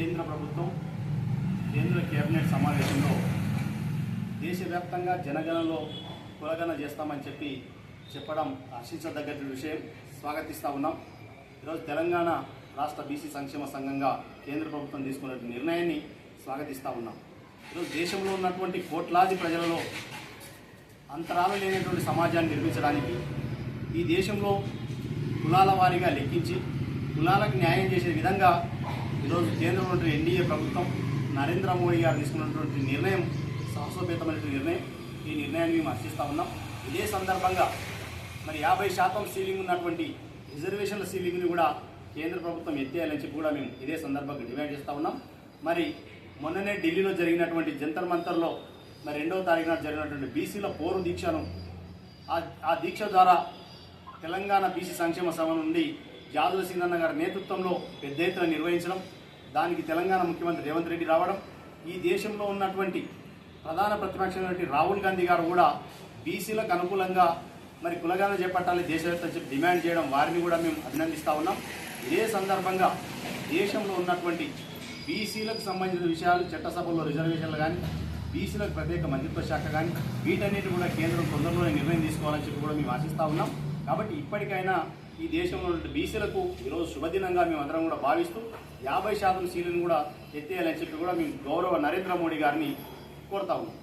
కేంద్ర ప్రభుత్వం కేంద్ర కేబినెట్ సమావేశంలో దేశవ్యాప్తంగా జనగణలో కులగణ చేస్తామని చెప్పి చెప్పడం హర్షించదగ్గటి విషయం. స్వాగతిస్తూ ఉన్నాం. ఈరోజు తెలంగాణ రాష్ట్ర బీసీ సంక్షేమ సంఘంగా కేంద్ర ప్రభుత్వం తీసుకున్న నిర్ణయాన్ని స్వాగతిస్తూ ఉన్నాం. ఈరోజు దేశంలో ఉన్నటువంటి కోట్లాది ప్రజలలో అంతరాలు లేనటువంటి సమాజాన్ని నిర్మించడానికి ఈ దేశంలో కులాల వారీగా లెక్కించి కులాలకు న్యాయం చేసే విధంగా ఈరోజు కేంద్రంలో ఉన్నటువంటి ఎన్డీఏ ప్రభుత్వం నరేంద్ర మోడీ గారు తీసుకున్నటువంటి నిర్ణయం సాహసోపేతమైనటువంటి నిర్ణయం. ఈ నిర్ణయాన్ని మేము హర్షిస్తూ ఉన్నాం. ఇదే సందర్భంగా మరి యాభై శాతం సీలింగ్ ఉన్నటువంటి రిజర్వేషన్ల సీలింగ్ని కూడా కేంద్ర ప్రభుత్వం ఎత్తేయాలని చెప్పి కూడా మేము ఇదే సందర్భంగా డిమాండ్ చేస్తూ ఉన్నాం. మరి మొన్ననే ఢిల్లీలో జరిగినటువంటి జంతర్ మంతర్లో మరి రెండవ తారీఖున జరిగినటువంటి బీసీల పోరు దీక్షను ఆ దీక్ష ద్వారా తెలంగాణ బీసీ సంక్షేమ సభ నుండి జాదుల సింగన్న గారి నేతృత్వంలో పెద్ద ఎత్తున నిర్వహించడం దానికి తెలంగాణ ముఖ్యమంత్రి రేవంత్ రెడ్డి రావడం ఈ దేశంలో ఉన్నటువంటి ప్రధాన ప్రతిపక్షమైనటువంటి రాహుల్ గాంధీ గారు కూడా బీసీలకు అనుకూలంగా మరి కులగాన చేపట్టాలి దేశవ్యాప్తంగా చెప్పి డిమాండ్ చేయడం వారిని కూడా మేము అభినందిస్తూ ఉన్నాం. ఇదే సందర్భంగా దేశంలో ఉన్నటువంటి బీసీలకు సంబంధించిన విషయాలు చట్టసభలో రిజర్వేషన్లు కానీ బీసీలకు ప్రత్యేక మంత్రిత్వ శాఖ కానీ వీటన్నిటి కూడా కేంద్రం తొందరలోనే నిర్ణయం తీసుకోవాలని చెప్పి కూడా మేము ఆశిస్తూ ఉన్నాం. కాబట్టి ఇప్పటికైనా ఈ దేశంలో ఉన్న బీసీలకు ఈరోజు శుభదినంగా మేము అందరం కూడా భావిస్తూ యాభై శాతం సీలను కూడా ఎత్తేయాలని చెప్పి కూడా మేము గౌరవ నరేంద్ర మోడీ గారిని కోరుతా ఉన్నాం.